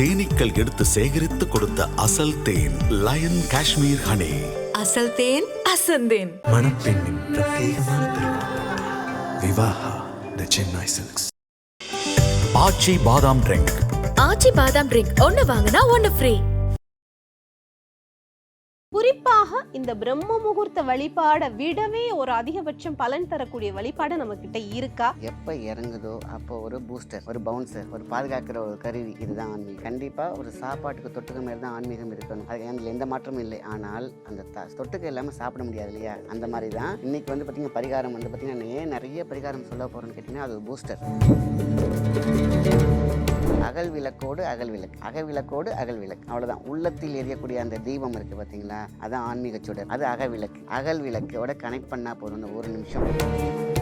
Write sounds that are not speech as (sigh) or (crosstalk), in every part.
தேனீக்கள் எடுத்து சேகரித்து கொடுத்த அசல் தேன் லயன் காஷ்மீர் ஹனி அசல் தேன் அசந்தேன் மணப்பெண்ணின் பிரத்யேகமான Vivaha the Chennai silks Aachi badam drink Aachi பாதாம் ட்ரிங்க் ஒன்னு வாங்கினா ஒன்னு ஃப்ரீ குறிப்பாக இந்த பிரம்ம முகூர்த்த வழிபாடை விடவே ஒரு அதிகபட்சம் பலன் தரக்கூடிய வழிபாடு நம்ம கிட்ட இருக்கா? எப்போ இறங்குதோ அப்போ ஒரு பூஸ்டர் ஒரு பவுன்சர் ஒரு பாதுகாக்கிற ஒரு கருவி இதுதான் ஆன்மீகம். கண்டிப்பாக ஒரு சாப்பாட்டுக்கு தொட்டுக்க மாதிரி தான் ஆன்மீகம் இருக்கணும். அது அதில் எந்த மாற்றமும் இல்லை. ஆனால் அந்த தொட்டுக்க இல்லாமல் சாப்பிட முடியாது இல்லையா? அந்த மாதிரி தான் இன்னைக்கு வந்து பாத்தீங்கன்னா பரிகாரம் வந்து பாத்தீங்கன்னா ஏன் நிறைய பரிகாரம் சொல்ல போகிறோன்னு கேட்டீங்கன்னா அது ஒரு பூஸ்டர் அகல் விளக்கோடு அகல் விளக்கு. அகல் விளக்கோடு அகல் விளக்கு. அவ்வளோதான் உள்ளத்தில் எரியக்கூடிய அந்த தீபம் இருக்குது பார்த்தீங்களா அதான் ஆன்மீக சுடர். அது அக விளக்கு. அகல் விளக்கோட கனெக்ட் பண்ணால் போதும். ஒரு நிமிஷம்.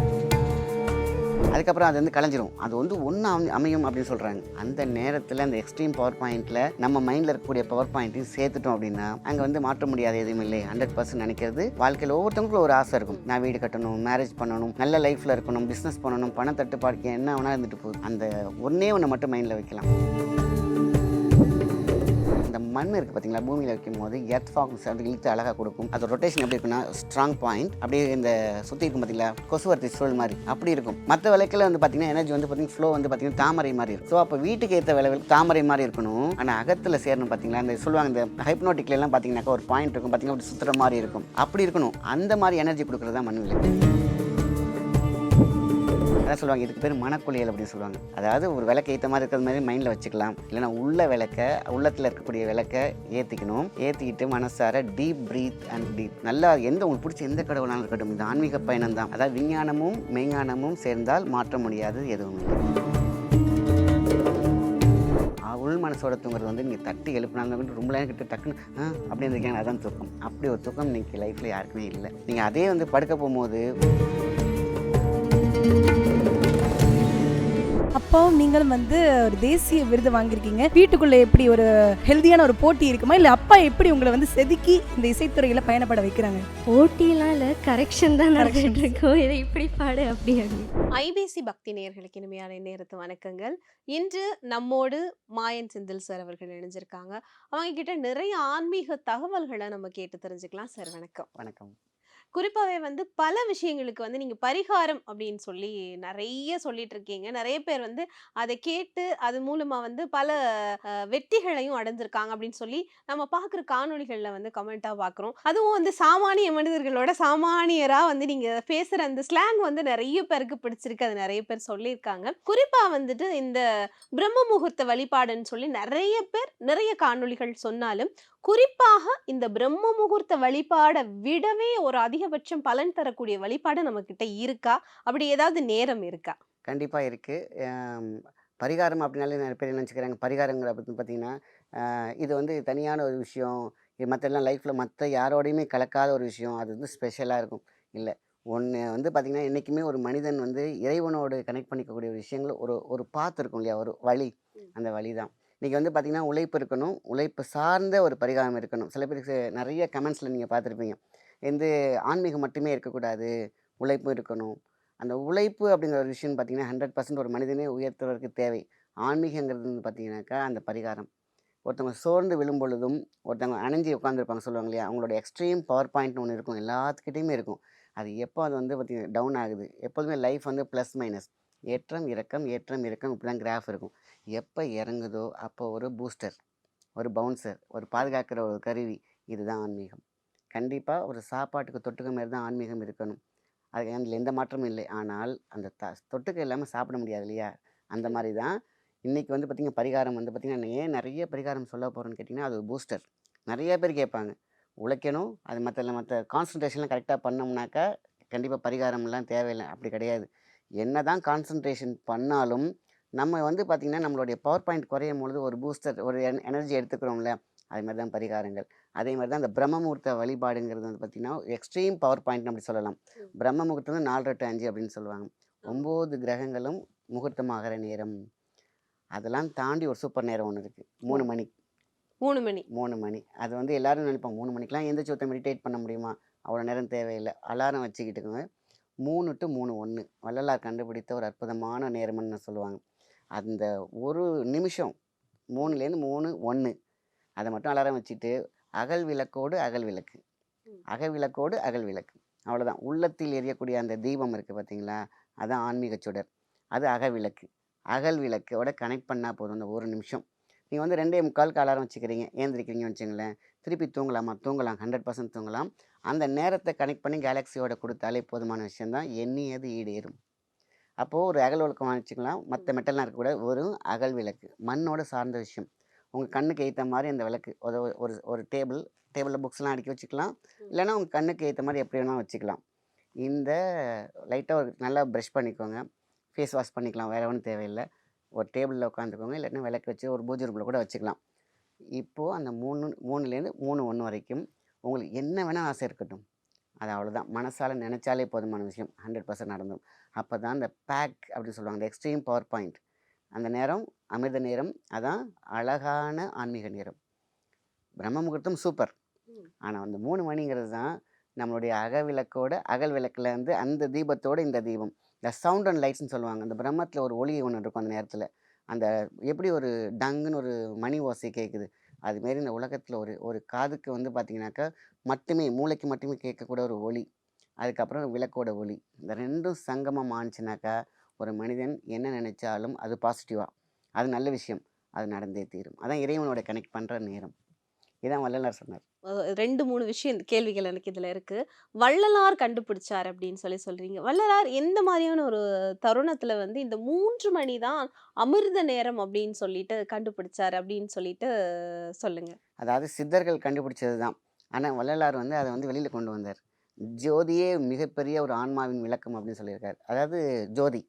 அதுக்கப்புறம் அது வந்து கலைஞ்சிரும். அது வந்து ஒன்று அமையும் அப்படின்னு சொல்கிறாங்க அந்த நேரத்தில் அந்த எக்ஸ்ட்ரீம் பவர் பாயிண்ட்டில் நம்ம மைண்டில் இருக்கக்கூடிய பவர் பாயிண்ட்டையும் சேர்த்துட்டோம் அப்படின்னா அங்கே வந்து மாற்ற முடியாத எதுவும் இல்லை. ஹண்ட்ரட் பர்சன்ட் நினைக்கிறது. வாழ்க்கையில் ஒவ்வொருத்தவங்களுக்கும் ஒரு ஆசை இருக்கும். நான் வீடு கட்டணும் மேரேஜ் பண்ணணும் நல்ல லைஃப்பில் இருக்கணும் பிஸ்னஸ் பண்ணணும் பண தட்டுப்பாடுக்கு என்ன வேணால் இருந்துட்டு போகுது. அந்த ஒன்றே ஒன்று மட்டும் மைண்டில் வைக்கலாம். மண் இருக்குது பார்த்தீங்களா பூமியில் வைக்கும் போது எர்த் ஃபாக்ஸ் அது இழுத்து அழகாக கொடுக்கும். அது ரொட்டேஷன் எப்படி இருக்குன்னா ஸ்ட்ராங் பாயிண்ட் அப்படியே இந்த சுற்றி இருக்கும் பார்த்தீங்களா கொசுவர்த்தி சுழல் மாதிரி. அப்படி இருக்கும். மற்ற விளக்கில் வந்து பார்த்தீங்கன்னா எனர்ஜி வந்து பார்த்தீங்கன்னா ஃப்ளோ வந்து பார்த்தீங்கன்னா தாமரை மாதிரி இருக்கும். ஸோ அப்போ வீட்டுக்கு ஏற்ற விளை தாமரை மாதிரி இருக்கணும். ஆனால் அகத்தில் சேரணும் பார்த்தீங்களா அந்த சொல்லுவாங்க இந்த ஹைப்னோட்டிக்லாம் பார்த்தீங்கன்னாக்கா ஒரு பாயிண்ட் இருக்கும். பார்த்தீங்கன்னா அப்படி சுற்றுற மாதிரி இருக்கும். அப்படி இருக்கணும். அந்த மாதிரி எனர்ஜி கொடுக்குறது தான் மண் அதான் சொல்லுவாங்க? இதுக்கு பேர் மனக்குளியல் அப்படின்னு சொல்லுவாங்க. அதாவது ஒரு விளக்கு ஏற்ற மாதிரி இருக்கிற மாதிரி மைண்டில் வச்சுக்கலாம். இல்லைன்னா உள்ள விளக்க உள்ளத்தில் இருக்கக்கூடிய விளக்க ஏற்றிக்கணும் ஏற்றிக்கிட்டு மனசார டீப் ப்ரீத் அண்ட் டீப் நல்லா எந்த உங்களுக்கு பிடிச்ச எந்த கடவுளாலும் இருக்கட்டும். இந்த ஆன்மீக பயணம் தான். அதாவது விஞ்ஞானமும் மெய்ஞானமும் சேர்ந்தால் மாற்ற முடியாது எதுவும் இல்லை. உள் மனசோட தூங்குறது வந்து நீங்கள் தட்டி எழுப்பினாங்க ரொம்ப நேரம் கிட்ட டக்குன்னு ஆ அப்படின்னு இருக்கீங்க அதான் தூக்கம். அப்படி ஒரு தூக்கம் இன்னைக்கு லைஃப்பில் யாருக்குமே இல்லை. நீங்கள் அதே வந்து படுக்க போகும்போது அப்பாவும் நீங்களும் வந்து ஒரு தேசிய விருது வாங்கியிருக்கீங்க. வீட்டுக்குள்ள எப்படி ஒரு ஹெல்தியான ஒரு போட்டி இருக்குமா? இல்ல அப்பா எப்படி உங்களை வந்து செதுக்கி இந்த இசைத்துறையில பயணப்பட வைக்கிறாங்க? போட்டிலாம் இல்லை கரெக்ஷன் தான் நடந்துட்டு. இருக்கோம் இதை இப்படி பாடு அப்படி ஐபிசி பக்தி நேயர்களுக்கு இனிமையான நேரத்து வணக்கங்கள். இன்று நம்மோடு மாயன் செந்தில் சார் அவர்கள் இணைஞ்சிருக்காங்க. அவங்க கிட்ட நிறைய ஆன்மீக தகவல்களை நம்ம கேட்டு தெரிஞ்சுக்கலாம். சார் வணக்கம். வணக்கம். குறிப்பாகவே வந்து பல விஷயங்களுக்கு வந்து நீங்கள் பரிகாரம் அப்படின்னு சொல்லி நிறைய சொல்லிட்டு இருக்கீங்க நிறைய பேர் வந்து அதை கேட்டு அது மூலமாக வந்து பல வெற்றிகளையும் அடைஞ்சிருக்காங்க அப்படின்னு சொல்லி நம்ம பார்க்குற காணொளிகளில் வந்து கமெண்ட்டாக பார்க்குறோம். அதுவும் வந்து சாமானிய மனிதர்களோட சாமானியராக வந்து நீங்கள் பேசுகிற அந்த ஸ்லாங் வந்து நிறைய பேருக்கு பிடிச்சிருக்கு. அது நிறைய பேர் சொல்லியிருக்காங்க. குறிப்பாக வந்துட்டு இந்த பிரம்ம முகூர்த்த வழிபாடுன்னு சொல்லி நிறைய பேர் நிறைய காணொளிகள் சொன்னாலும் குறிப்பாக இந்த பிரம்ம முகூர்த்த வழிபாடை விடவே ஒரு அதிகபட்சம் பலன் தரக்கூடிய வழிபாடு நம்ம கிட்ட இருக்கா? அப்படி ஏதாவது நேரம் இருக்கா? கண்டிப்பாக இருக்குது பரிகாரம் அப்படின்னாலே நிறைய பேர் நினச்சிக்கிறாங்க? பரிகாரங்கிற பற்றி பார்த்தீங்கன்னா இது வந்து தனியான ஒரு விஷயம். இது மற்றெல்லாம் லைஃப்பில் மற்ற யாரோடையுமே கலக்காத ஒரு விஷயம். அது வந்து ஸ்பெஷலாக இருக்கும். இல்லை ஒன்று வந்து பார்த்திங்கன்னா என்றைக்குமே ஒரு மனிதன் வந்து இறைவனோடு கனெக்ட் பண்ணிக்கக்கூடிய ஒரு விஷயங்கள் ஒரு ஒரு பாத்து இருக்கும் இல்லையா? ஒரு வழி. அந்த வழி தான் இன்றைக்கி வந்து பார்த்திங்கன்னா உழைப்பு இருக்கணும். உழைப்பு சார்ந்த ஒரு பரிகாரம் இருக்கணும். சில பேருக்கு நிறைய கமெண்ட்ஸில் நீங்கள் பார்த்துருப்பீங்க வந்து ஆன்மீகம் மட்டுமே இருக்கக்கூடாது. உழைப்பும் இருக்கணும். அந்த உழைப்பு அப்படிங்கிற ஒரு விஷயம் பார்த்தீங்கன்னா ஹண்ட்ரட் பர்சன்ட் ஒரு மனிதனே உயர்த்துறதுக்கு தேவை. ஆன்மீகங்கிறது வந்து பார்த்திங்கனாக்கா அந்த பரிகாரம். ஒருத்தவங்க சோர்ந்து விழும் பொழுதும் ஒருத்தவங்க அணைஞ்சி உட்காந்துருப்பாங்க சொல்லுவாங்க இல்லையா? அவங்களோட எக்ஸ்ட்ரீம் பவர் பாயிண்ட்னு ஒன்று இருக்கும். எல்லாத்துக்கிட்டையுமே இருக்கும். அது எப்போ அது வந்து பார்த்தீங்கன்னா டவுன் ஆகுது. எப்போதுமே லைஃப் வந்து ப்ளஸ் மைனஸ். ஏற்றம் இறக்கம் ஏற்றம் இறக்கம் இப்படி தான் கிராஃப் இருக்கும். எப்போ இறங்குதோ அப்போ ஒரு பூஸ்டர் ஒரு பவுன்சர் ஒரு பாதுகாக்கிற ஒரு கருவி. இதுதான் ஆன்மீகம். கண்டிப்பாக ஒரு சாப்பாட்டுக்கு தொட்டுக்க மாதிரி தான் ஆன்மீகம் இருக்கணும். அது அதில் எந்த மாற்றமும் இல்லை. ஆனால் அந்த த தொட்டுக்க இல்லாமல் சாப்பிட முடியாது இல்லையா? அந்த மாதிரி தான். இன்றைக்கி வந்து பார்த்திங்கன்னா பரிகாரம் வந்து பார்த்திங்கன்னா ஏன் நிறைய பரிகாரம் சொல்ல போகிறோன்னு கேட்டிங்கன்னா அது பூஸ்டர் நிறைய பேர் கேட்பாங்க. உழைக்கணும். அது மற்ற மற்ற கான்சன்ட்ரேஷன்லாம் கரெக்டாக பண்ணோம்னாக்கா கண்டிப்பாக பரிகாரம்லாம் தேவையில்லை. அப்படி கிடையாது. என்ன தான் கான்சன்ட்ரேஷன் பண்ணாலும் நம்ம வந்து பார்த்திங்கன்னா நம்மளுடைய பவர் பாயிண்ட் குறையும் பொழுது ஒரு பூஸ்டர் ஒரு எனர்ஜி எடுத்துக்கிறோம்ல அது மாதிரி தான் பரிகாரங்கள். அதே மாதிரி தான் இந்த பிரம்ம முகூர்த்த வழிபாடுங்கிறது வந்து பார்த்திங்கன்னா எக்ஸ்ட்ரீம் பவர் பாயிண்ட் அப்படி சொல்லலாம். பிரம்ம முகூர்த்தம் வந்து நாலு டு அஞ்சு அப்படின்னு சொல்லுவாங்க. ஒம்பது கிரகங்களும் முகூர்த்தமாகிற நேரம். அதெல்லாம் தாண்டி ஒரு சூப்பர் நேரம் ஒன்று இருக்குது மூணு மணி. மூணு மணி. மூணு மணி. அது வந்து எல்லாரும் நினைப்பாங்க மூணு மணிக்கெலாம் எந்திரிச்சு ஒருத்தன் மெடிடேட் பண்ண முடியுமா? அவ்வளோ நேரம் தேவையில்லை. அலாரம் வச்சுக்கிட்டுங்க மூணு டு மூணு ஒன்று வள்ளலார் கண்டுபிடித்த ஒரு அற்புதமான நேரம்னு சொல்லுவாங்க. அந்த ஒரு நிமிஷம் மூணுலேருந்து மூணு ஒன்று அதை மட்டும் அலாரம் வச்சுட்டு அகல் விளக்கோடு அகல் விளக்கு. அகல் விளக்கோடு அகல் விளக்கு. அவ்வளோதான் உள்ளத்தில் எரியக்கூடிய அந்த தீபம் இருக்குது பார்த்தீங்களா அதான் ஆன்மீக சுடர். அது அக விளக்கு. அகல் விளக்கோட கனெக்ட் பண்ணால் போதும் அந்த ஒரு நிமிஷம். நீங்கள் வந்து ரெண்டே முக்காலுக்கு அலாரம் வச்சுக்கிறீங்க. ஏந்திரிக்கிறீங்கன்னு வச்சுங்களேன். திருப்பி தூங்கலாமா? தூங்கலாம். ஹண்ட்ரட் பர்சன்ட் தூங்கலாம். அந்த நேரத்தை கனெக்ட் பண்ணி கேலக்ஸியோட கொடுத்தாலே போதுமான விஷயந்தான் எண்ணியது ஈடேறும். அப்போது ஒரு அகல் விளக்கம் வச்சுக்கலாம் மற்ற மெட்டல்லாம் இருக்கக்கூடாது. ஒரு அகல் விளக்கு. மண்ணோட சார்ந்த விஷயம். உங்கள் கண்ணுக்கு ஏற்ற மாதிரி அந்த விளக்கு. ஒரு ஒரு டேபிள் டேபிளில் புக்ஸ்லாம் அடுக்கி வச்சுக்கலாம். இல்லைன்னா உங்கள் கண்ணுக்கு ஏற்ற மாதிரி எப்படி வேணால் வச்சுக்கலாம். இந்த லைட்டாக ஒரு நல்லா ப்ரஷ் பண்ணிக்கோங்க. ஃபேஸ் வாஷ் பண்ணிக்கலாம். வேறு ஒன்றும் தேவையில்லை. ஒரு டேபிளில் உட்காந்துக்கோங்க. இல்லைன்னா விளக்கு வச்சு ஒரு பூஜை ரூமில் கூட வச்சுக்கலாம். இப்போது அந்த மூணு மூணுலேருந்து மூணு ஒன்று வரைக்கும் உங்களுக்கு என்ன வேணால் ஆசை இருக்கட்டும். அது அவ்வளோதான் மனசால் நினச்சாலே போதுமான விஷயம். ஹண்ட்ரட் பர்சன்ட் நடந்தும் அப்போ தான் அந்த பேக் அப்படின்னு சொல்லுவாங்க அந்த எக்ஸ்ட்ரீம் பவர் பாயிண்ட் அந்த நேரம் அமிர்த நேரம் அதான் அழகான ஆன்மீக நேரம். பிரம்ம முகூர்த்தம் சூப்பர். ஆனால் அந்த மூணு மணிங்கிறது தான் நம்மளுடைய அக விளக்கோட அகல் விளக்கில் வந்து அந்த தீபத்தோட இந்த தீபம். இந்த சவுண்ட் அண்ட் லைட்ஸ்னு சொல்லுவாங்க அந்த பிரம்மத்தில் ஒரு ஒளி ஒன்று இருக்கும் அந்த நேரத்தில். அந்த எப்படி ஒரு டங்குன்னு ஒரு மணி ஓசை கேட்குது அதுமாரி இந்த உலகத்தில் ஒரு ஒரு காதுக்கு வந்து பார்த்தீங்கன்னாக்கா மட்டுமே மூளைக்கு மட்டுமே கேட்கக்கூட ஒரு ஒளி. அதுக்கப்புறம் விளக்கோட ஒளி இந்த ரெண்டும் சங்கமம் ஆணுச்சுனாக்கா ஒரு மனிதன் என்ன நினைச்சாலும் அது பாசிட்டிவாக அது நல்ல விஷயம். அது நடந்தே தீரும். அதான் இறைவனோட கனெக்ட் பண்ணுற நேரம். இதான் வள்ளலார் சொன்னார். ரெண்டு மூணு விஷயம் கேள்விகள் எனக்கு இதுல இருக்கு. வள்ளலார் கண்டுபிடிச்சார் அப்படின்னு சொல்லி சொல்றீங்க. வள்ளலார் எந்த மாதிரியான ஒரு தருணத்துல வந்து இந்த மூன்று மணி தான் அமிர்த நேரம் அப்படின்னு சொல்லிட்டு கண்டுபிடிச்சார் அப்படின்னு சொல்லிட்டு சொல்லுங்க. அதாவது சித்தர்கள் கண்டுபிடிச்சது தான் ஆனால் வள்ளலார் வந்து அதை வந்து வெளியில் கொண்டு வந்தார். ஜோதியே மிகப்பெரிய ஒரு ஆன்மாவின் விளக்கம் அப்படின்னு சொல்லியிருக்காரு. அதாவது ஜோதி.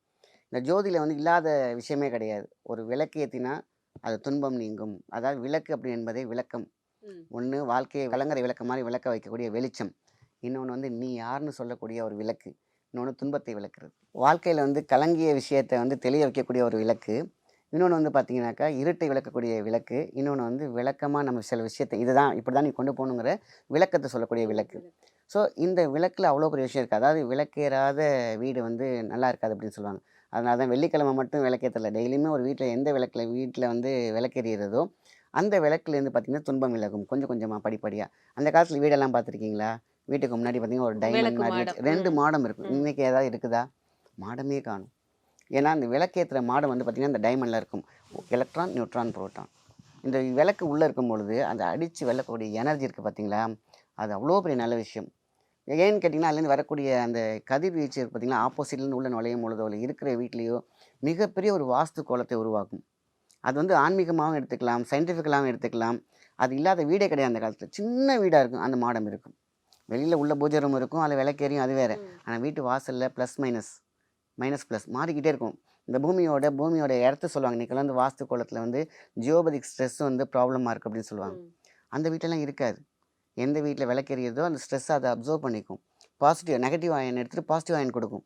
இந்த ஜோதியில் வந்து இல்லாத விஷயமே கிடையாது. ஒரு விளக்கு ஏற்றினா அது துன்பம் நீங்கும். அதாவது விளக்கு அப்படி என்பதே விளக்கம். ஒன்று வாழ்க்கையை விளங்குற விளக்க மாதிரி விளக்க வைக்கக்கூடிய வெளிச்சம். இன்னொன்று வந்து நீ யாருன்னு சொல்லக்கூடிய ஒரு விளக்கு. இன்னொன்று துன்பத்தை விளக்குறது. வாழ்க்கையில் வந்து கலங்கிய விஷயத்தை வந்து தெளிய வைக்கக்கூடிய ஒரு விளக்கு. இன்னொன்று வந்து பார்த்தீங்கன்னாக்கா இருட்டை விளக்கக்கூடிய விளக்கு. இன்னொன்று வந்து விளக்கமாக நம்ம சில விஷயத்தை இதுதான் இப்படி தான் நீ கொண்டு போகணுங்கிற விளக்கத்தை சொல்லக்கூடிய விளக்கு. ஸோ இந்த விளக்கில் அவ்வளோ பெரிய விஷயம் இருக்குது. அதாவது விளக்கேறாத வீடு வந்து நல்லா இருக்காது அப்படின்னு சொல்லுவாங்க. அதனால தான் வெள்ளிக்கிழமை மட்டும் விளக்கேற்றல டெய்லியுமே ஒரு வீட்டில் எந்த விளக்கில் வீட்டில் வந்து விளக்கெறிகிறதோ அந்த விளக்குலேருந்து பார்த்தீங்கன்னா துன்பம் விலகும். கொஞ்சம் கொஞ்சமாக படிப்படியாக அந்த காலத்தில் வீடெல்லாம் பார்த்துருக்கீங்களா வீட்டுக்கு முன்னாடி பார்த்தீங்கன்னா ஒரு டைமண்ட் மாதிரி ரெண்டு. மாடம் இருக்கும். ம். இன்னைக்கு ஏதாவது இருக்குதா? மாடமே காணும். ஏன்னா அந்த விளக்கேற்றுற மாடம் வந்து பார்த்திங்கன்னா இந்த டைமண்டில் இருக்கும். எலக்ட்ரான் நியூட்ரான் புரோட்டான் இந்த விளக்கு உள்ளே இருக்கும் பொழுது அந்த அடித்து விளக்கக்கூடிய எனர்ஜி இருக்குது பார்த்தீங்களா அது அவ்வளோ பெரிய நல்ல விஷயம். ஏன்னு கேட்டிங்கன்னா அதுலேருந்து வரக்கூடிய அந்த கதிர்வீச்சு பார்த்தீங்களா ஆப்போசிட்லேருந்து உள்ள நுழையும் பொழுதோ இல்லை இருக்கிற வீட்லேயோ மிகப்பெரிய ஒரு வாஸ்து கோலத்தை உருவாக்கும். அது வந்து ஆன்மீகமாகவும் எடுத்துக்கலாம் சயின்டிஃபிக்கலாகவும் எடுத்துக்கலாம். அது இல்லாத வீடே கிடையாது அந்த காலத்தில். சின்ன வீடாக இருக்கும் அந்த மாடம் இருக்கும். வெளியில் உள்ள பூஜை ரூம் இருக்கும் அதில் விளக்கேறியும் அது வேறு. ஆனால் வீட்டு வாசலில் ப்ளஸ் மைனஸ் மைனஸ் ப்ளஸ் மாறிக்கிட்டே இருக்கும். இந்த பூமியோட பூமியோட இடத்த சொல்லுவாங்க. இன்றைக்கெல்லாம் வந்து வாஸ்து கோலத்தில் வந்து ஜியோபதிக் ஸ்ட்ரெஸ் வந்து ப்ராப்ளமாக இருக்குது அப்படின்னு சொல்லுவாங்க. அந்த வீட்டிலலாம் இருக்காது. எந்த வீட்டில் விளக்கெறியதோ அந்த ஸ்ட்ரெஸ்ஸை அதை அப்சர்வ் பண்ணிக்கும். பாசிட்டிவ் நெகட்டிவ் அயன் எடுத்துகிட்டு பாசிட்டிவ் அயன் கொடுக்கும்.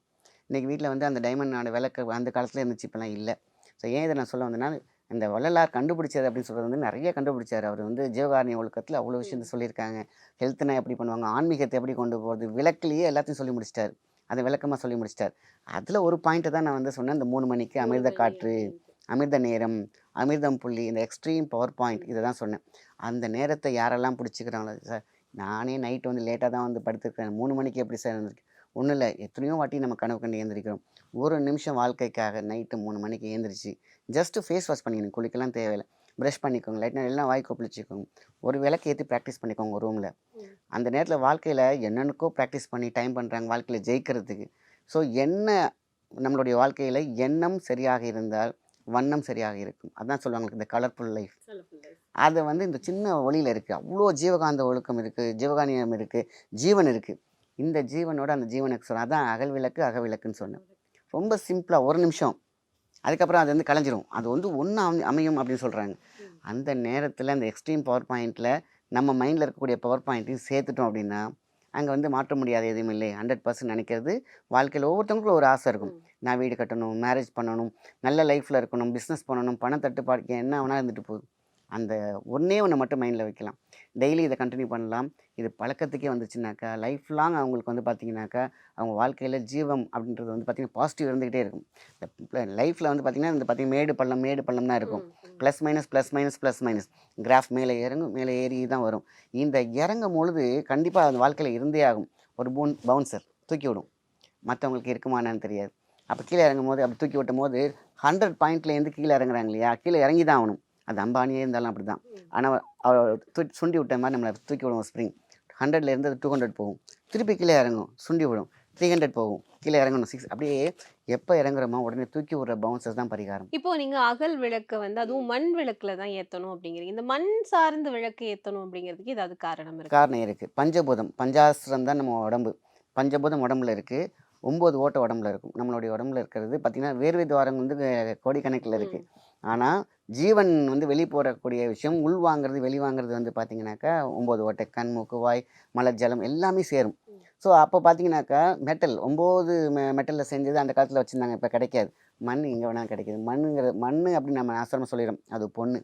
இன்றைக்கி வீட்டில் வந்து அந்த டைமண்டோட விளக்கு அந்த காலத்தில் இருந்துச்சு இப்போலாம் இல்லை. ஸோ ஏன் இதை நான் சொல்ல வந்தேன்னா இந்த வள்ளலார் கண்டுபிடிச்சது அப்படின்னு சொல்கிறது வந்து நிறைய கண்டுபிடிச்சார். அவர் வந்து ஜீவகாரணி ஒழுக்கத்தில் அவ்வளோ விஷயத்தை சொல்லியிருக்காங்க. ஹெல்த்னா எப்படி பண்ணுவாங்க ஆன்மீகத்தை எப்படி கொண்டு போகிறது விளக்குலேயே எல்லாத்தையும் சொல்லி முடிச்சிட்டார். அதை விளக்கமாக சொல்லி முடிச்சிட்டார். அதில் ஒரு பாயிண்ட்டை தான் நான் வந்து சொன்னேன் இந்த மூணு மணிக்கு அமிர்த காற்று. அமிர்த நேரம் அமிர்தம் புள்ளி இந்த எக்ஸ்ட்ரீம் பவர் பாயிண்ட் இதை தான் சொன்னேன். அந்த நேரத்தை யாரெல்லாம் பிடிச்சிக்கிறாங்களோ சார் நானே நைட்டு வந்து லேட்டாக தான் வந்து படுத்துருக்கேன். மூணு மணிக்கு எப்படி சார் இருந்திருக்கு ஒன்றும் இல்லை எத்தனையோ வாட்டி நம்ம கனவு கண்டு ஏந்திரிக்கிறோம் ஒரு நிமிஷம் வாழ்க்கைக்காக நைட்டு மூணு மணிக்கு ஏந்திரிச்சு ஜஸ்ட்டு ஃபேஸ் வாஷ் பண்ணிக்கணும். குளிக்கலாம் தேவையில்லை. ப்ரஷ் பண்ணிக்கோங்க. லைட்னா எல்லாம் வாய் கொப்பளிச்சிக்கோங்க ஒரு விளக்கு ஏற்றி ப்ராக்டிஸ் பண்ணிக்கோங்க ரூமில் அந்த நேரத்தில் வாழ்க்கையில் என்னென்னக்கோ ப்ராக்டிஸ் பண்ணி டைம் பண்ணுறாங்க வாழ்க்கையில் ஜெயிக்கிறதுக்கு. ஸோ என்ன நம்மளுடைய வாழ்க்கையில் எண்ணம் சரியாக இருந்தால் வண்ணம் சரியாக இருக்கும். அதான் சொல்லுவாங்க இந்த கலர்ஃபுல் லைஃப் அது வந்து இந்த சின்ன ஒளியில் இருக்குது அவ்வளோ ஜீவகாந்த ஒழுக்கம் இருக்குது ஜீவகானியம் இருக்குது ஜீவன் இருக்குது இந்த ஜீவனோட அந்த ஜீவனுக்கு சொன்ன அதான் அகல் விளக்கு அகவிளக்குன்னு சொன்னேன். ரொம்ப சிம்பிளாக ஒரு நிமிஷம். அதுக்கப்புறம் அது வந்து கலைஞ்சிரும். அது வந்து ஒன்று அமையும் அப்படின்னு சொல்கிறாங்க அந்த நேரத்தில் அந்த எக்ஸ்ட்ரீம் பவர் பாயிண்ட்டில் நம்ம மைண்டில் இருக்கக்கூடிய பவர் பாயிண்ட்டையும் சேர்த்துட்டோம் அப்படின்னா அங்கே வந்து மாற்ற முடியாத எதுவும் இல்லை. ஹண்ட்ரட் பர்சன்ட் நினைக்கிறது. வாழ்க்கையில் ஒவ்வொருத்தவங்களுக்கும் ஒரு ஆசை இருக்கும். நான் வீடு கட்டணும் மேரேஜ் பண்ணணும் நல்ல லைஃப்பில் இருக்கணும் பிஸ்னஸ் பண்ணணும் பண தட்டுப்பாடு என்ன வேணால் இருந்துட்டு போகுது. அந்த ஒன்றே ஒன்று மட்டும் மைண்டில் வைக்கலாம். டெய்லி இதை கண்டினியூ பண்ணலாம். இது பழக்கத்துக்கே வந்துச்சுனாக்கா லைஃப் லாங் அவங்களுக்கு வந்து பார்த்தீங்கன்னாக்கா அவங்க வாழ்க்கையில் ஜீவம் அப்படின்றது வந்து பார்த்திங்கன்னா பாசிட்டிவ் இருந்துக்கிட்டே இருக்கும். லைஃப்பில் வந்து பார்த்திங்கன்னா இந்த பார்த்திங்கன்னா மேடு பள்ளம் மேடு பள்ளம் தான் இருக்கும். Plus minus plus minus plus minus graph மேலே இறங்கும் மேலே ஏறி தான் வரும். இந்த இறங்கும் பொழுது கண்டிப்பாக அந்த வாழ்க்கையில் இருந்தே ஆகும். ஒரு பூன் பவுன்சர் தூக்கி விடும். மற்றவங்களுக்கு இருக்குமான்னு தெரியாது. அப்போ கீழே இறங்கும் போது அப்படி தூக்கி விட்டும் போது ஹண்ட்ரட் பாயிண்ட்லேருந்து கீழே இறங்குறாங்க இல்லையா? கீழே இறங்கி தான் ஆகணும். அது அம்பானியே இருந்தாலும் அப்படி தான் ஆனால் அவர் தூ சுண்டி விட்ட மாதிரி நம்மளை தூக்கி விடுவோம் ஸ்ப்ரிங் ஹண்ட்ரட்லேருந்து அது டூ ஹண்ட்ரட் போகும். திருப்பி கீழே இறங்கும் சுண்டி விடும். த்ரீ ஹண்ட்ரட் போகும். கீழே இறங்கணும் சிக்ஸ் அப்படியே எப்போ இறங்குறோமோ உடனே தூக்கி விடுற பவுன்சர்ஸ் தான் பரிகாரம். இப்போ நீங்க அகல் விளக்க வந்து அதுவும் மண் விளக்குல தான் ஏத்தணும் அப்படிங்கிறீங்க. இந்த மண் சார்ந்த விளக்கு ஏத்தணும் அப்படிங்கிறதுக்கு ஏதாவது காரணம் இருக்கு? காரணம் இருக்குது பஞ்சபூதம் பஞ்சாஸ்திரம் தான் நம்ம உடம்பு. பஞ்சபூதம் உடம்புல இருக்குது ஒம்பது ஓட்ட உடம்புல இருக்கும். நம்மளுடைய உடம்புல இருக்கிறது பார்த்திங்கன்னா வேர்வை துவாரம் வந்து கோடிக்கணக்கில் இருக்குது ஆனால் ஜீவன் வந்து வெளியே போகக்கூடிய விஷயம் உள் வாங்குறது வெளி வாங்குறது வந்து பார்த்தீங்கன்னாக்கா ஒம்பது ஓட்டை கண் மூக்கு வாய் மலர் ஜலம் எல்லாமே சேரும். ஸோ அப்போ பார்த்தீங்கன்னாக்கா மெட்டல் ஒம்பது மெ மெட்டலில் செஞ்சது அந்த காலத்தில் வச்சுருந்தாங்க இப்போ கிடைக்காது. மண் எங்கே வேணால் கிடைக்கிது. மண்ணுங்கிறது மண் அப்படின்னு நம்ம ஆசிரமம் சொல்லிடுறோம். அது பொண்ணு.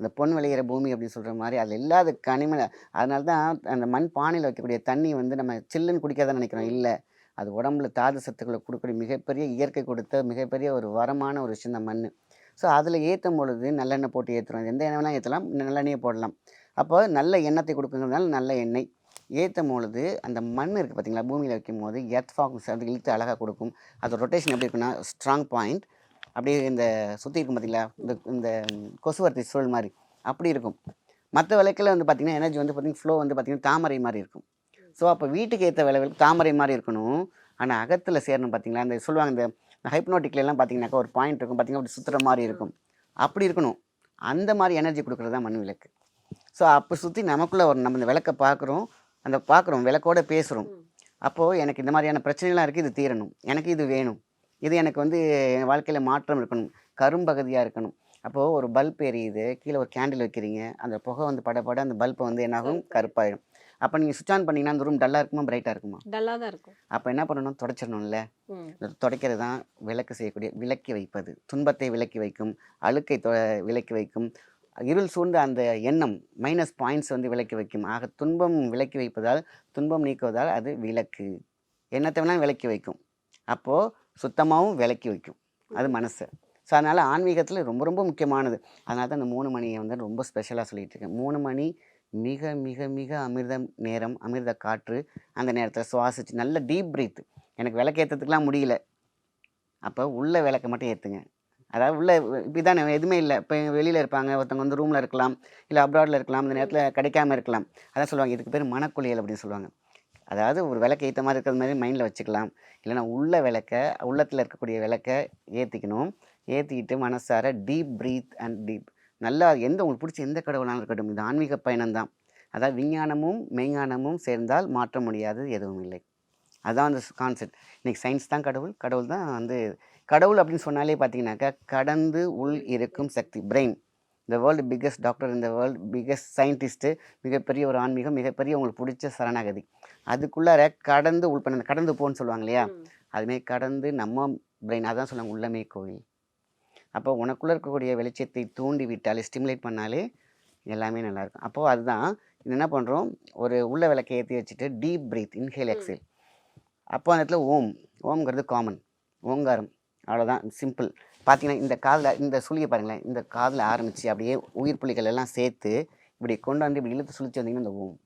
அந்த பொன் விளையிற பூமி அப்படின்னு சொல்கிற மாதிரி அதில் இல்லாத கனிம அதனால தான் அந்த மண் பானையில் வைக்கக்கூடிய தண்ணி வந்து நம்ம சில்லுன்னு குடிக்காதான் நினைக்கிறோம். இல்லை அது உடம்புல தாது சத்துக்களை கொடுக்கக்கூடிய மிகப்பெரிய இயற்கை கொடுத்த மிகப்பெரிய ஒரு வரமான ஒரு விஷயம் தான் மண் ஸோ அதில் ஏற்றும் பொழுது நல்லெண்ணெய் போட்டு ஏற்றுறோம் எந்த எண்ணெய் வேணால் ஏற்றலாம் நல்லெண்ணெயை போடலாம். அப்போ நல்ல எண்ணத்தை கொடுக்குறதுனால நல்ல எண்ணெய். ஏற்றும் பொழுது அந்த மண் இருக்குது பார்த்தீங்களா பூமியில் வைக்கும் போது எர்த் ஃபாக்ஸ் அது இழுத்து அழகாக கொடுக்கும். அது ரொட்டேஷன் எப்படி இருக்குன்னா ஸ்ட்ராங் பாயிண்ட் அப்படியே இந்த சுற்றி இருக்கும் பார்த்தீங்களா இந்த இந்த கொசுவர்த்தி சூழல் மாதிரி. அப்படி இருக்கும். மற்ற விளக்கில் வந்து பார்த்திங்கன்னா எனர்ஜி வந்து பார்த்திங்கன்னா ஃப்ளோ வந்து பார்த்திங்கன்னா தாமரை மாதிரி இருக்கும். ஸோ அப்போ வீட்டுக்கு ஏற்ற விளக்கு தாமரை மாதிரி இருக்கணும். ஆனால் அகத்தில் சேரணும் பார்த்தீங்களா அந்த சொல்லுவாங்க இந்த ஹைப்னோட்டிக்ல எல்லாம் பார்த்தீங்கன்னாக்கா ஒரு பாயிண்ட் இருக்கும். பார்த்தீங்கன்னா அப்படி சுற்றுற மாதிரி இருக்கும். அப்படி இருக்கணும். அந்த மாதிரி எனர்ஜி கொடுக்குறது தான் மண் விளக்கு ஸோ அப்போ சுற்றி நமக்குள்ளே ஒரு நம்ம இந்த விளக்கை பார்க்குறோம் அந்த பார்க்குறோம் விளக்கோட பேசுகிறோம் அப்போது எனக்கு இந்த மாதிரியான பிரச்சனைலாம் இருக்குது இது தீரணும். எனக்கு இது வேணும். இது எனக்கு வந்து என் வாழ்க்கையில் மாற்றம் இருக்கணும். கரும்பகுதியாக இருக்கணும். அப்போது ஒரு பல்ப் எரியுது கீழே ஒரு கேண்டில் வைக்கிறீங்க. அந்த புகை வந்து பட பட அந்த பல்பை வந்து என்னாகும்? கருப்பாயிடும் அப்போ நீங்கள் சுவிட்ச் ஆன் பண்ணிங்கன்னா அந்த ரூம் டல்லாக இருக்குமா பிரைட்டாக இருக்குமா? டல்லா தான் இருக்கும். அப்போ என்ன பண்ணணும்? தொடச்சிடணும்ல துடைக்கிறது தான் விளக்கு செய்யக்கூடிய விலக்கி வைப்பது. துன்பத்தை விலக்கி வைக்கும் அழுக்கை தொ விலக்கி வைக்கும். இருள் சூழ்ந்த அந்த எண்ணம் மைனஸ் பாயிண்ட்ஸ் வந்து விலக்கி வைக்கும். ஆக துன்பம் விலக்கி வைப்பதால் துன்பம் நீக்குவதால் அது விளக்கு. எண்ணத்தை வேணால் விலக்கி வைக்கும். அப்போது சுத்தமாகவும் விலக்கி வைக்கும். அது மனசு. ஸோ அதனால் ஆன்மீகத்தில் ரொம்ப ரொம்ப முக்கியமானது. அதனால தான் இந்த மூணு மணியை வந்து ரொம்ப ஸ்பெஷலாக சொல்லிகிட்டு இருக்கேன். மூணு மணி மிக மிக மிக அமிர்த நேரம் அமிர்த காற்று அந்த நேரத்தில் சுவாசிச்சு நல்ல டீப் பிரீத் எனக்கு விளக்கு விளக்கேற்றதுக்கெலாம் முடியல. அப்போ உள்ள விளக்கை மட்டும் ஏற்றுங்க அதாவது உள்ள இப்படிதானே எதுவுமே இல்லை. இப்போ வெளியில் இருப்பாங்க ஒருத்தவங்க வந்து ரூமில் இருக்கலாம் இல்லை அப்ராடில் இருக்கலாம் அந்த நேரத்தில் கிடைக்காம இருக்கலாம். அதான் சொல்லுவாங்க இதுக்கு பேர் மனக்குளியல் அப்படின்னு சொல்லுவாங்க. அதாவது ஒரு விளக்கு ஏற்ற மாதிரி இருக்கிற மாதிரி மைண்டில் வச்சுக்கலாம். இல்லைன்னா உள்ள விளக்க உள்ளத்தில் இருக்கக்கூடிய விளக்க ஏற்றிக்கணும் ஏற்றிக்கிட்டு மனசார டீப் பிரீத் அண்ட் டீப் நல்லா எந்த உங்களுக்கு பிடிச்ச எந்த கடவுளாலும் இருக்கட்டும் இது ஆன்மீக பயணம் தான் அதாவது விஞ்ஞானமும் மெய்ஞானமும் சேர்ந்தால் மாற்ற முடியாது எதுவும் இல்லை. அதான் அந்த கான்செப்ட் இன்னைக்கு சயின்ஸ் தான் கடவுள். கடவுள் தான் வந்து கடவுள் அப்படின்னு சொன்னாலே பார்த்தீங்கன்னாக்கா கடந்து உள் இருக்கும் சக்தி பிரெயின் இந்த வேர்ல்டு பிக்கஸ்ட் டாக்டர் இந்த வேர்ல்டு பிக்கஸ்ட் சயின்டிஸ்ட்டு மிகப்பெரிய ஒரு ஆன்மீகம் மிகப்பெரிய உங்களுக்கு பிடிச்ச சரணாகதி. அதுக்குள்ளார கடந்து உள் கடந்து போன்னு சொல்லுவாங்க இல்லையா? அதுமாரி கடந்து நம்ம பிரெயின் அதான் சொல்லுவாங்க உள்ளமே கோயில் அப்போ உனக்குள்ளே இருக்கக்கூடிய வெளிச்சத்தை தூண்டி விட்டாலே ஸ்டிமுலேட் பண்ணாலே எல்லாமே நல்லாயிருக்கும். அப்போது அதுதான் இது என்ன பண்ணுறோம் ஒரு உள்ள விளக்கை ஏற்றி வச்சுட்டு டீப் பிரீத் இன்ஹேல் எக்ஸேல் அப்போ அந்த இடத்துல ஓம். ஓம்ங்கிறது காமன் ஓங்காரம். அவ்வளோதான் சிம்பிள் பார்த்தீங்கன்னா இந்த காதில் இந்த சுழியை பாருங்களேன். இந்த காதில் ஆரம்பித்து அப்படியே உயிர் புள்ளிகள் எல்லாம் சேர்த்து இப்படி கொண்டு வந்து இப்படி இழுத்து சுழிச்சு வந்தீங்கன்னா இந்த ஓம்.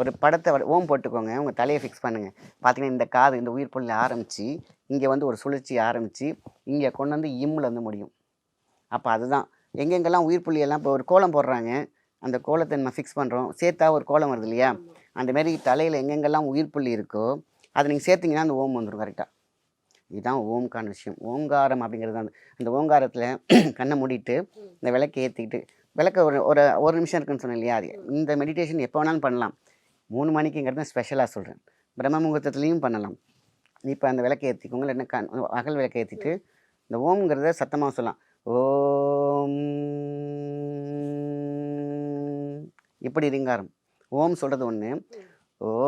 ஒரு படத்தை ஓம் போட்டுக்கோங்க. உங்கள் தலையை ஃபிக்ஸ் பண்ணுங்கள் பார்த்தீங்கன்னா இந்த காது இந்த உயிர் புள்ளி ஆரம்பித்து இங்கே வந்து ஒரு சுழற்சி ஆரம்பித்து இங்கே கொண்டு வந்து இம்மில் வந்து முடியும். அப்போ அதுதான். எங்கெங்கெல்லாம் உயிர் புள்ளி எல்லாம் இப்போ ஒரு கோலம் போடுறாங்க அந்த கோலத்தை நம்ம ஃபிக்ஸ் பண்ணுறோம் சேர்த்தா ஒரு கோலம் வருது இல்லையா? அந்த மாதிரி தலையில் எங்கெங்கெல்லாம் உயிர் புள்ளி இருக்கோ அதை நீங்கள் சேர்த்தீங்கன்னா அந்த ஓம் வந்துடும் கரெக்டாக இதுதான் ஓம்கான விஷயம். ஓங்காரம் அப்படிங்கிறது அந்த அந்த ஓங்காரத்தில் (clears throat) கண்ணை மூடிட்டு இந்த விளக்கை ஏற்றிக்கிட்டு விளக்க ஒரு ஒரு ஒரு நிமிஷம் இருக்குன்னு சொன்னேன் இல்லையா? அது இந்த மெடிடேஷன் எப்போ வேணாலும் பண்ணலாம். மூணு மணிக்குங்கிறத ஸ்பெஷலாக சொல்கிறேன் பிரம்ம முகூர்த்தத்துலேயும் பண்ணலாம். இப்போ அந்த விளக்கை ஏற்றிக்கோங்க இல்லைன்னா கண் அகல் விளக்கை ஏற்றிட்டு இந்த ஓம்ங்கிறத சத்தமாக சொல்லலாம். ஓம். இப்படி ரிங்காரம் ஓம் சொல்கிறது ஒன்று ஓம்.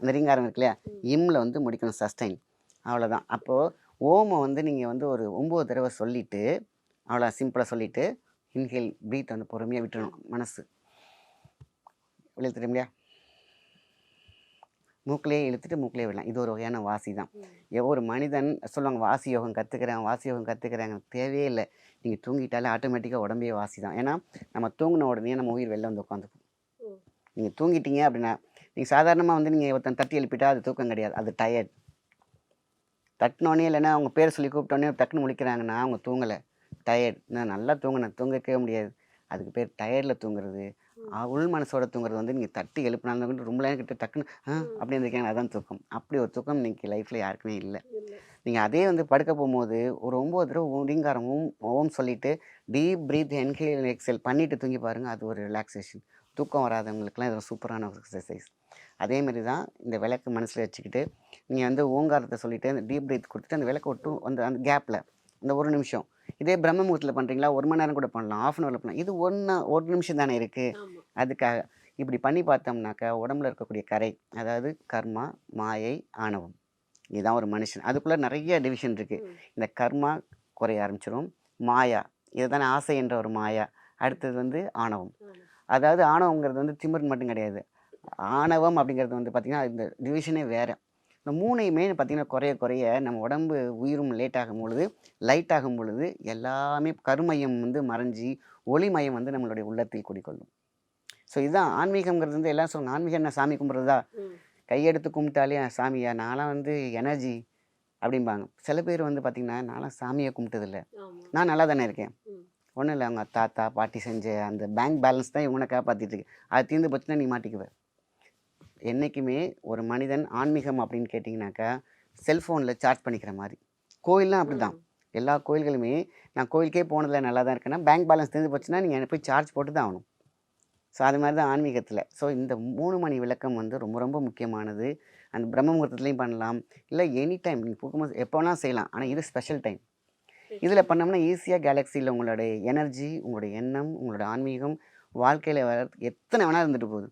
அந்த ரிங்காரம் இருக்கு இல்லையா? இம்மில் வந்து முடிக்கணும் சஸ்டைன் அவ்வளோதான் அப்போது ஓமை வந்து நீங்கள் வந்து ஒரு ஒம்பது தடவை சொல்லிவிட்டு அவ்வளோ சிம்பிளாக சொல்லிவிட்டு இன்ஹேல் ப்ரீத் வந்து பொறுமையாக விட்டுணும் மனசு. தெரியும் இல்லையா மூக்கிலே இழுத்துட்டு மூக்கிலே விடலாம். இது ஒரு வகையான வாசி தான். ஒரு மனிதன் சொல்லுவாங்க வாசி யோகம் கற்றுக்கிறேன் வாசி யோகம் கற்றுக்கிறாங்க தேவையே இல்லை. நீங்கள் தூங்கிட்டாலே ஆட்டோமேட்டிக்காக உடம்பே வாசி தான். ஏன்னா நம்ம தூங்கின உடனே நம்ம உயிர் வெளில வந்து உட்காந்துக்கும். நீங்கள் தூங்கிட்டீங்க அப்படின்னா நீங்கள் சாதாரணமாக வந்து நீங்கள் ஒருத்தன் தட்டி எழுப்பிட்டா அது தூக்கம் கிடையாது. அது டயர்ட் தட்டினோடனே இல்லைன்னா அவங்க பேர் சொல்லி கூப்பிட்டோன்னே டக்குன்னு முழிக்கிறாங்கன்னா அவங்க தூங்கலை. டயர்ட் நான் நல்லா தூங்கினேன். தூங்கவே முடியாது. அதுக்கு பேர் டயர்டில் தூங்குறது. உள் மனசோட தூங்குறது வந்து நீங்கள் தட்டி எழுப்பினாலும் கூட ரொம்ப நேரம் கிட்ட டக்குன்னு அப்படி இருந்திருக்கீங்க அதான் தூக்கம். அப்படி ஒரு தூக்கம் இன்னைக்கு லைஃப்பில் யாருக்குமே இல்லை. நீங்கள் அதே வந்து படுக்க போகும்போது ஒரு ஒம்பது தடவை ஓடிங்காரமும் ஓம் சொல்லிட்டு டீப் பிரீத் என்ஹேல் எக்ஸல் பண்ணிட்டு தூங்கி பாருங்கள் அது ஒரு ரிலாக்ஸேஷன் தூக்கம் வராதவங்களுக்குலாம் இது ஒரு சூப்பரான ஒரு எக்ஸசைஸ் அதே மாதிரி தான் இந்த விளக்கு மனசில் வச்சுக்கிட்டு நீங்கள் வந்து ஓங்காரத்தை சொல்லிட்டு அந்த டீப் பிரீத் கொடுத்துட்டு அந்த விளக்கு விட்டு அந்த அந்த கேப்பில் இந்த ஒரு நிமிஷம். இதே பிரம்ம முகூர்த்தத்தில் பண்ணுறீங்களா ஒரு மணி நேரம் கூட பண்ணலாம். ஆஃப் அன் ஹவரில் பண்ணலாம். இது ஒன்று ஒரு நிமிஷம் தானே இருக்குது அதுக்காக இப்படி பண்ணி பார்த்தோம்னாக்கா உடம்புல இருக்கக்கூடிய கரை அதாவது கர்மா மாயை ஆணவம். இதுதான் ஒரு மனுஷன். அதுக்குள்ளே நிறைய டிவிஷன் இருக்குது இந்த கர்மா குறைய ஆரம்பிச்சிரும். மாயா இதுதானே ஆசை என்ற ஒரு மாயா. அடுத்தது வந்து ஆணவம். அதாவது ஆணவங்கிறது வந்து திமிர் மட்டும் கிடையாது. ஆணவம் அப்படிங்கிறது வந்து பார்த்திங்கன்னா இந்த டிவிஷனே வேறு. இந்த மூணையுமே பார்த்திங்கன்னா குறைய குறைய நம்ம உடம்பு உயிரும் லேட் ஆகும் பொழுது லைட் ஆகும் பொழுது எல்லாமே கருமையம் வந்து மறைஞ்சி ஒளிமயம் வந்து நம்மளுடைய உள்ளத்தில் குடிக்கொள்ளும் ஸோ இதுதான் ஆன்மீகம்ங்கிறது வந்து எல்லாம் சொல்லுவாங்க. ஆன்மீகம் என்ன சாமி கும்பிட்றதா? கையெடுத்து கும்பிட்டாலே சாமியா? நான்லாம் வந்து எனர்ஜி அப்படிம்பாங்க. சில பேர் வந்து பார்த்திங்கன்னா நான்லாம் சாமியை கும்பிட்டதில்ல. நான் நல்லா தானே இருக்கேன். ஒன்றும் இல்லை அவங்க தாத்தா பாட்டி செஞ்ச அந்த பேங்க் பேலன்ஸ் தான் இவனை காப்பாற்றிட்டு இருக்கு. அது தீர்ந்து போச்சுன்னா நீ மாட்டிக்குவ. என்றைக்குமே ஒரு மனிதன் ஆன்மீகம் அப்படின்னு கேட்டிங்கனாக்கா செல்ஃபோனில் சார்ஜ் பண்ணிக்கிற மாதிரி. கோயில்லாம் அப்படி தான் எல்லா கோயில்களுமே நான் கோயிலுக்கே போனதில்ல நல்லா தான் இருக்கேன்னா பேங்க் பேலன்ஸ் தீர்ந்து போச்சுன்னா நீங்கள் போய் சார்ஜ் போட்டு தான் ஆகணும். ஸோ அது மாதிரி தான் ஆன்மீகத்தில். ஸோ இந்த மூணு மணி விளக்கம் வந்து ரொம்ப ரொம்ப முக்கியமானது. அந்த பிரம்ம முகூர்த்தத்துலேயும் பண்ணலாம். இல்லை எனி டைம் நீங்கள் போகும்போது எப்போ வேணால் செய்யலாம். ஆனால் இது ஸ்பெஷல் டைம் இதில் பண்ணோம்னா ஈஸியாக கேலக்ஸியில் உங்களுடைய எனர்ஜி உங்களுடைய எண்ணம் உங்களோட ஆன்மீகம் வாழ்க்கையில் வர எத்தனை வேணால் இருந்துட்டு போகுது.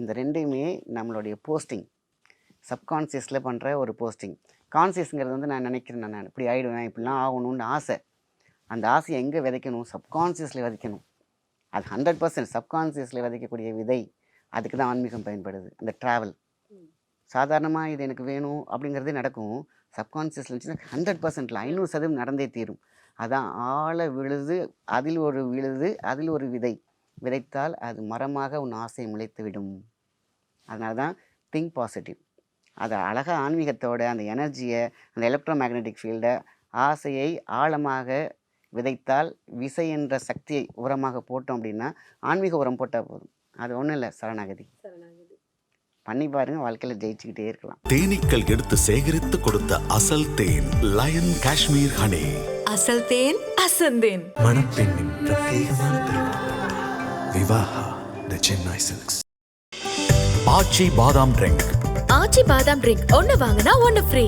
இந்த ரெண்டையுமே நம்மளுடைய போஸ்டிங் சப்கான்சியஸில் பண்ணுற ஒரு போஸ்டிங் கான்சியஸ்ங்கிறது வந்து நான் நினைக்கிறேன் நான் இப்படி ஆகிடுவேன் இப்படிலாம் ஆகணும்னு ஆசை. அந்த ஆசையை எங்கே விதைக்கணும்? சப்கான்சியஸில் விதைக்கணும். அது ஹண்ட்ரட் பர்சன்ட் சப்கான்சியஸில் விதைக்கக்கூடிய விதை. அதுக்கு தான் ஆன்மீகம் பயன்படுது. அந்த ட்ராவல் சாதாரணமாக இது எனக்கு வேணும் அப்படிங்கிறதே நடக்கும். சப்கான்சியஸில் இருந்துச்சுன்னா ஹண்ட்ரட் பர்சன்டில் ஐநூறு சதவீதம் நடந்தே தீரும். அதான் ஆழ விழுது அதில் ஒரு விழுது அதில் ஒரு விதை. விதைத்தால் அது மரமாக உன் ஆசை முளைத்து விடும் அதனால தான் திங்க் பாசிட்டிவ் அதை அழகாக ஆன்மீகத்தோட அந்த எனர்ஜியை அந்த எலக்ட்ரோ மேக்னெட்டிக் ஃபீல்டை ஆசையை ஆழமாக விதைத்தால் விசை என்ற சக்தியை உரமாக போட்டோம் அப்படின்னா ஆன்மீக உரம் போட்டால் போதும். அது ஒன்றும் இல்லை சரணாகதி. பண்ணி பாருங்க வாழ்க்கையில் ஜெயிச்சுக்கிட்டே இருக்கலாம். தேனீக்கள் எடுத்து சேகரித்து கொடுத்த அசல் தேன் லயன் காஷ்மீர் ஹனி அசல் தேன் அசந்தேன். மணப்பெண்ணின் பிரத்யேகமான விவாஹா த சென்னை சில்க்ஸ் ஆச்சி பாதாம் ட்ரிங்க் ஆச்சி பாதாம் ட்ரிங்க் ஒன்னு வாங்கினா ஒன்னு ஃப்ரீ